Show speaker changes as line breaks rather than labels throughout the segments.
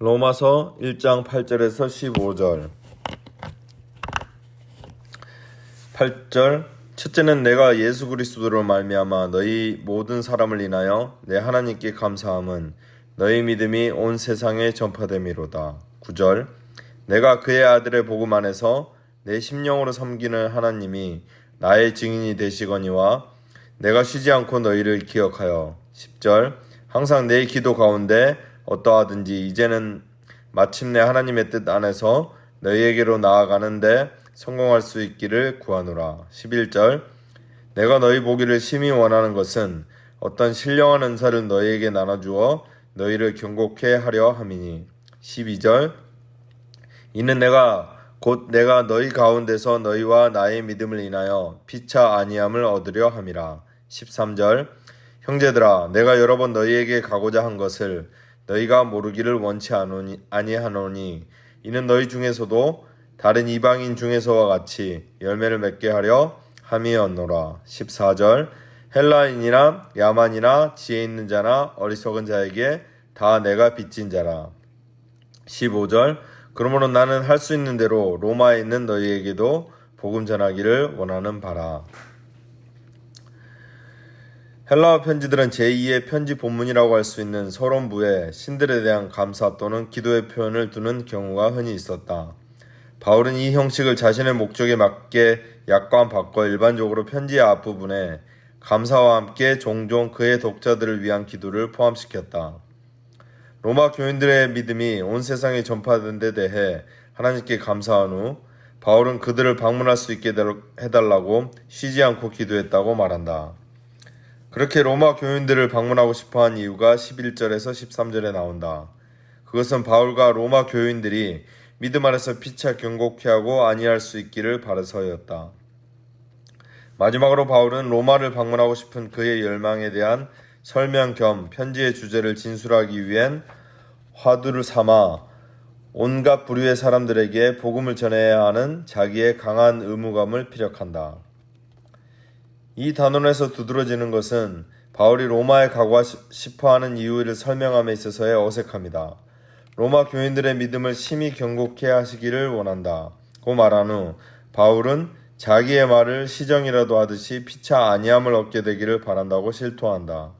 로마서 1장 8절에서 15절. 8절 첫째는 내가 예수 그리스도로 말미암아 너희 모든 사람을 인하여 내 하나님께 감사함은 너희 믿음이 온 세상에 전파됨이로다. 9절 내가 그의 아들의 복음 안에서 내 심령으로 섬기는 하나님이 나의 증인이 되시거니와 내가 쉬지 않고 너희를 기억하여. 10절 항상 내 기도 가운데 어떠하든지 이제는 마침내 하나님의 뜻 안에서 너희에게로 나아가는데 성공할 수 있기를 구하노라 11절 내가 너희 보기를 심히 원하는 것은 어떤 신령한 은사를 너희에게 나눠주어 너희를 경고케 하려 함이니 12절 이는 내가 곧 내가 너희 가운데서 너희와 나의 믿음을 인하여 피차 아니함을 얻으려 함이라. 13절 형제들아 내가 여러 번 너희에게 가고자 한 것을 너희가 모르기를 원치 아니하노니 이는 너희 중에서도 다른 이방인 중에서와 같이 열매를 맺게 하려 함이었노라. 14절 헬라인이나 야만이나 지혜 있는 자나 어리석은 자에게 다 내가 빚진 자라. 15절 그러므로 나는 할 수 있는 대로 로마에 있는 너희에게도 복음 전하기를 원하는 바라. 헬라어 편지들은 제2의 편지 본문이라고 할 수 있는 서론부에 신들에 대한 감사 또는 기도의 표현을 두는 경우가 흔히 있었다. 바울은 이 형식을 자신의 목적에 맞게 약관 바꿔 일반적으로 편지의 앞부분에 감사와 함께 종종 그의 독자들을 위한 기도를 포함시켰다. 로마 교인들의 믿음이 온 세상에 전파된 데 대해 하나님께 감사한 후 바울은 그들을 방문할 수 있게 해달라고 쉬지 않고 기도했다고 말한다. 그렇게 로마 교인들을 방문하고 싶어 한 이유가 11절에서 13절에 나온다. 그것은 바울과 로마 교인들이 믿음 안에서 피차 경고케 하고 아니할 수 있기를 바라서였다. 마지막으로 바울은 로마를 방문하고 싶은 그의 열망에 대한 설명 겸 편지의 주제를 진술하기 위한 화두를 삼아 온갖 부류의 사람들에게 복음을 전해야 하는 자기의 강한 의무감을 피력한다. 이 단원에서 두드러지는 것은 바울이 로마에 가고 싶어 하는 이유를 설명함에 있어서의 어색합니다. 로마 교인들의 믿음을 심히 경고케 하시기를 원한다. 고 말한 후 바울은 자기의 말을 시정이라도 하듯이 피차 아니함을 얻게 되기를 바란다고 실토한다.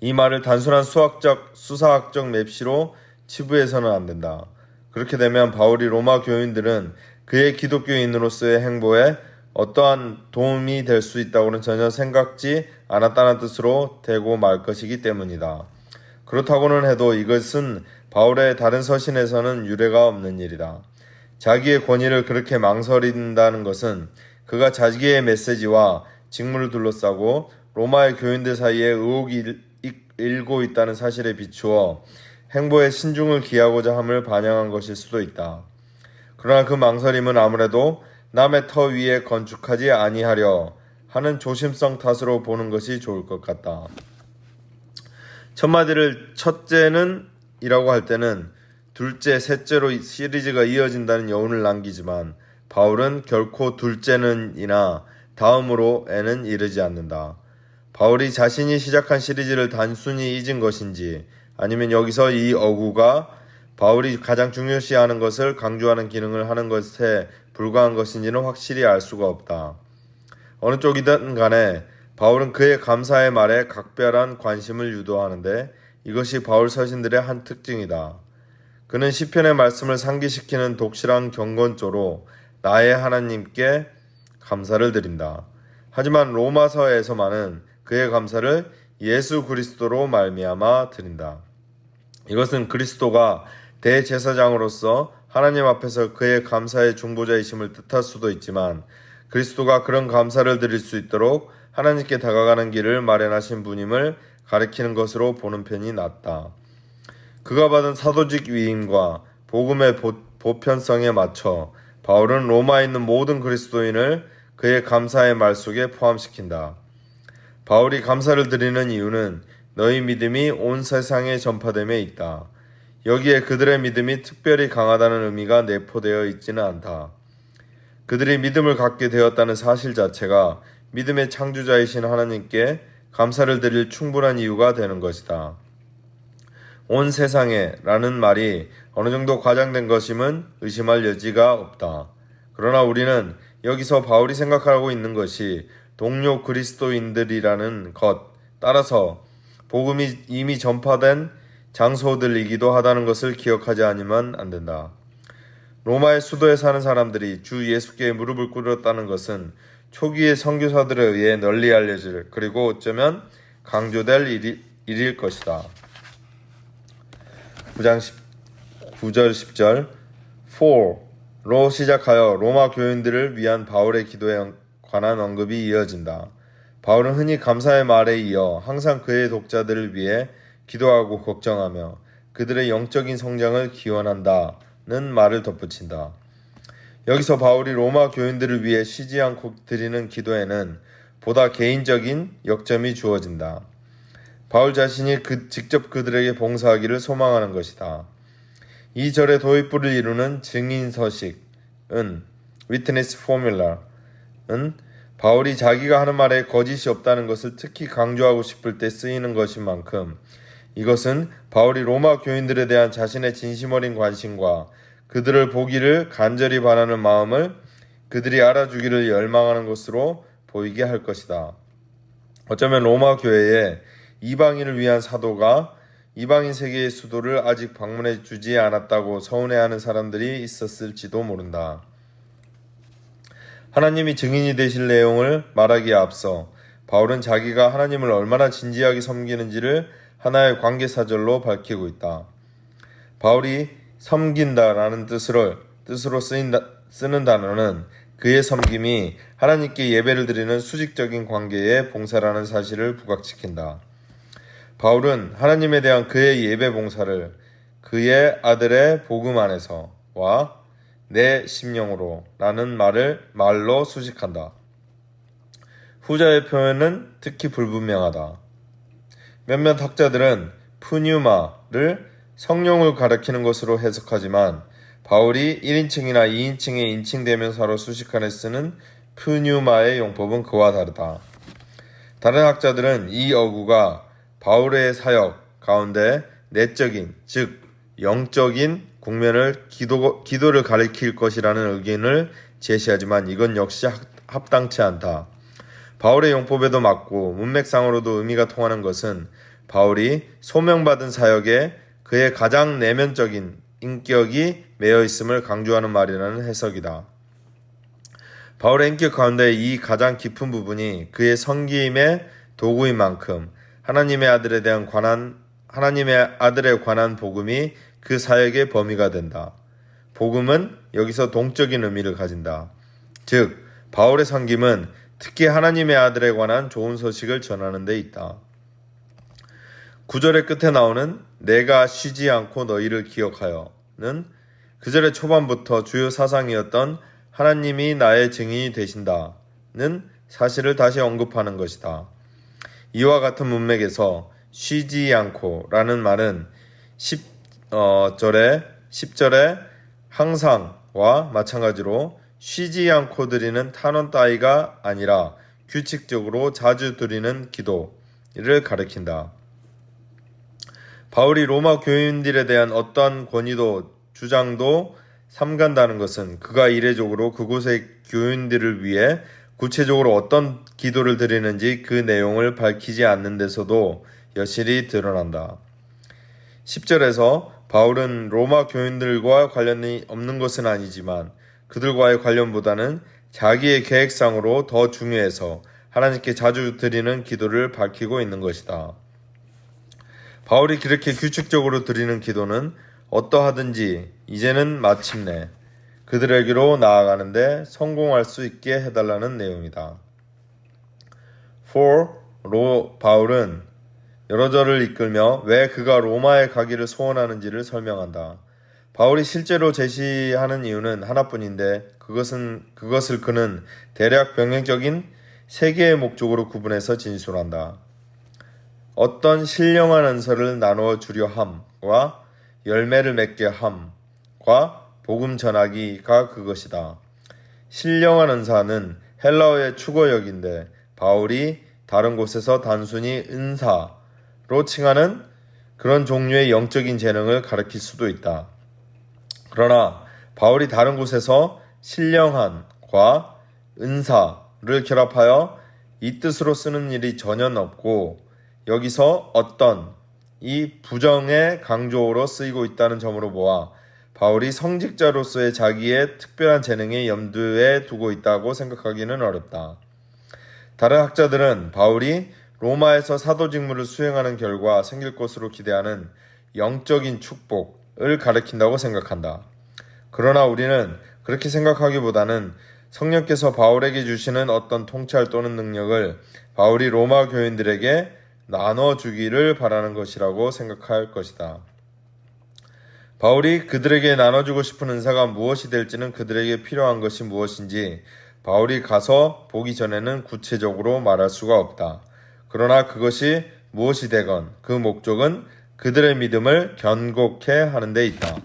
이 말을 단순한 수학적, 수사학적 맵시로 치부해서는 안 된다. 그렇게 되면 바울이 로마 교인들은 그의 기독교인으로서의 행보에 어떠한 도움이 될 수 있다고는 전혀 생각지 않았다는 뜻으로 되고 말 것이기 때문이다. 그렇다고는 해도 이것은 바울의 다른 서신에서는 유례가 없는 일이다. 자기의 권위를 그렇게 망설인다는 것은 그가 자기의 메시지와 직무를 둘러싸고 로마의 교인들 사이에 의혹이 일고 있다는 사실에 비추어 행보에 신중을 기하고자 함을 반영한 것일 수도 있다. 그러나 그 망설임은 아무래도 남의 터 위에 건축하지 아니하려 하는 조심성 탓으로 보는 것이 좋을 것 같다. 첫 마디를 첫째는 이라고 할 때는 둘째, 셋째로 시리즈가 이어진다는 여운을 남기지만 바울은 결코 둘째는 이나 다음으로에는 이르지 않는다. 바울이 자신이 시작한 시리즈를 단순히 잊은 것인지 아니면 여기서 이 어구가 바울이 가장 중요시하는 것을 강조하는 기능을 하는 것에 불과한 것인지는 확실히 알 수가 없다. 어느 쪽이든 간에 바울은 그의 감사의 말에 각별한 관심을 유도하는데 이것이 바울 서신들의 한 특징이다. 그는 시편의 말씀을 상기시키는 독실한 경건조로 나의 하나님께 감사를 드린다. 하지만 로마서에서만은 그의 감사를 예수 그리스도로 말미암아 드린다. 이것은 그리스도가 대제사장으로서 하나님 앞에서 그의 감사의 중보자이심을 뜻할 수도 있지만 그리스도가 그런 감사를 드릴 수 있도록 하나님께 다가가는 길을 마련하신 분임을 가리키는 것으로 보는 편이 낫다. 그가 받은 사도직 위임과 복음의 보, 편성에 맞춰 바울은 로마에 있는 모든 그리스도인을 그의 감사의 말 속에 포함시킨다. 바울이 감사를 드리는 이유는 너희 믿음이 온 세상에 전파됨에 있다. 여기에 그들의 믿음이 특별히 강하다는 의미가 내포되어 있지는 않다. 그들이 믿음을 갖게 되었다는 사실 자체가 믿음의 창조자이신 하나님께 감사를 드릴 충분한 이유가 되는 것이다. 온 세상에 라는 말이 어느 정도 과장된 것임은 의심할 여지가 없다. 그러나 우리는 여기서 바울이 생각하고 있는 것이 동료 그리스도인들이라는 것, 따라서 복음이 이미 전파된 장소들이기도 하다는 것을 기억하지 않으면 안 된다. 로마의 수도에 사는 사람들이 주 예수께 무릎을 꿇었다는 것은 초기의 선교사들에 의해 널리 알려질 그리고 어쩌면 강조될 일이, 일일 것이다. 9장 10, 9절 10절 4로 시작하여 로마 교인들을 위한 바울의 기도에 관한 언급이 이어진다. 바울은 흔히 감사의 말에 이어 항상 그의 독자들을 위해 기도하고 걱정하며 그들의 영적인 성장을 기원한다는 말을 덧붙인다. 여기서 바울이 로마 교인들을 위해 쉬지 않고 드리는 기도에는 보다 개인적인 역점이 주어진다. 바울 자신이 그 직접 그들에게 봉사하기를 소망하는 것이다. 이 절의 도입부를 이루는 증인 서식은 witness formula는 바울이 자기가 하는 말에 거짓이 없다는 것을 특히 강조하고 싶을 때 쓰이는 것인 만큼 이것은 바울이 로마 교인들에 대한 자신의 진심 어린 관심과 그들을 보기를 간절히 바라는 마음을 그들이 알아주기를 열망하는 것으로 보이게 할 것이다. 어쩌면 로마 교회에 이방인을 위한 사도가 이방인 세계의 수도를 아직 방문해 주지 않았다고 서운해하는 사람들이 있었을지도 모른다. 하나님이 증인이 되실 내용을 말하기에 앞서 바울은 자기가 하나님을 얼마나 진지하게 섬기는지를 하나의 관계사절로 밝히고 있다. 바울이 섬긴다라는 뜻으로, 뜻으로 쓰인다, 쓰는 단어는 그의 섬김이 하나님께 예배를 드리는 수직적인 관계의 봉사라는 사실을 부각시킨다. 바울은 하나님에 대한 그의 예배 봉사를 그의 아들의 복음 안에서와 내 심령으로 라는 말을 말로 수식한다. 후자의 표현은 특히 불분명하다. 몇몇 학자들은 푸뉴마를 성령을 가리키는 것으로 해석하지만 바울이 1인칭이나 2인칭의 인칭 대명사로 수식한에 쓰는 푸뉴마의 용법은 그와 다르다. 다른 학자들은 이 어구가 바울의 사역 가운데 내적인 즉 영적인 국면을 기도, 기도를 가리킬 것이라는 의견을 제시하지만 이건 역시 합당치 않다. 바울의 용법에도 맞고 문맥상으로도 의미가 통하는 것은 바울이 소명받은 사역에 그의 가장 내면적인 인격이 매여 있음을 강조하는 말이라는 해석이다. 바울의 인격 가운데 이 가장 깊은 부분이 그의 성기임의 도구인 만큼 하나님의 아들에 대한 관한 하나님의 아들에 관한 복음이 그 사역의 범위가 된다. 복음은 여기서 동적인 의미를 가진다. 즉 바울의 섬김은 특히 하나님의 아들에 관한 좋은 소식을 전하는 데 있다. 구절의 끝에 나오는 내가 쉬지 않고 너희를 기억하여는 그절의 초반부터 주요 사상이었던 하나님이 나의 증인이 되신다는 사실을 다시 언급하는 것이다. 이와 같은 문맥에서 쉬지 않고라는 말은 10절에 10절에 항상과 마찬가지로 쉬지 않고 드리는 탄원 따위가 아니라 규칙적으로 자주 드리는 기도를 가리킨다. 바울이 로마 교인들에 대한 어떠한 권위도 주장도 삼간다는 것은 그가 이례적으로 그곳의 교인들을 위해 구체적으로 어떤 기도를 드리는지 그 내용을 밝히지 않는 데서도 여실히 드러난다. 10절에서 바울은 로마 교인들과 관련이 없는 것은 아니지만 그들과의 관련보다는 자기의 계획상으로 더 중요해서 하나님께 자주 드리는 기도를 밝히고 있는 것이다. 바울이 그렇게 규칙적으로 드리는 기도는 어떠하든지 이제는 마침내 그들에게로 나아가는데 성공할 수 있게 해달라는 내용이다. 4로 바울은 여러 절을 이끌며 왜 그가 로마에 가기를 소원하는지를 설명한다. 바울이 실제로 제시하는 이유는 하나뿐인데 그것은 그것을 그는 대략 병행적인 세 개의 목적으로 구분해서 진술한다. 어떤 신령한 은사를 나누어 주려 함과 열매를 맺게 함과 복음 전하기가 그것이다. 신령한 은사는 헬라어의 축어역인데 바울이 다른 곳에서 단순히 은사로 칭하는 그런 종류의 영적인 재능을 가르칠 수도 있다. 그러나 바울이 다른 곳에서 신령한과 은사를 결합하여 이 뜻으로 쓰는 일이 전혀 없고 여기서 어떤 이 부정의 강조로 쓰이고 있다는 점으로 보아 바울이 성직자로서의 자기의 특별한 재능에 염두에 두고 있다고 생각하기는 어렵다. 다른 학자들은 바울이 로마에서 사도 직무를 수행하는 결과 생길 것으로 기대하는 영적인 축복 을 가리킨다고 생각한다. 그러나 우리는 그렇게 생각하기보다는 성령께서 바울에게 주시는 어떤 통찰 또는 능력을 바울이 로마 교인들에게 나눠주기를 바라는 것이라고 생각할 것이다. 바울이 그들에게 나눠주고 싶은 은사가 무엇이 될지는 그들에게 필요한 것이 무엇인지 바울이 가서 보기 전에는 구체적으로 말할 수가 없다. 그러나 그것이 무엇이 되건 그 목적은 그들의 믿음을 견고케 하는 데 있다.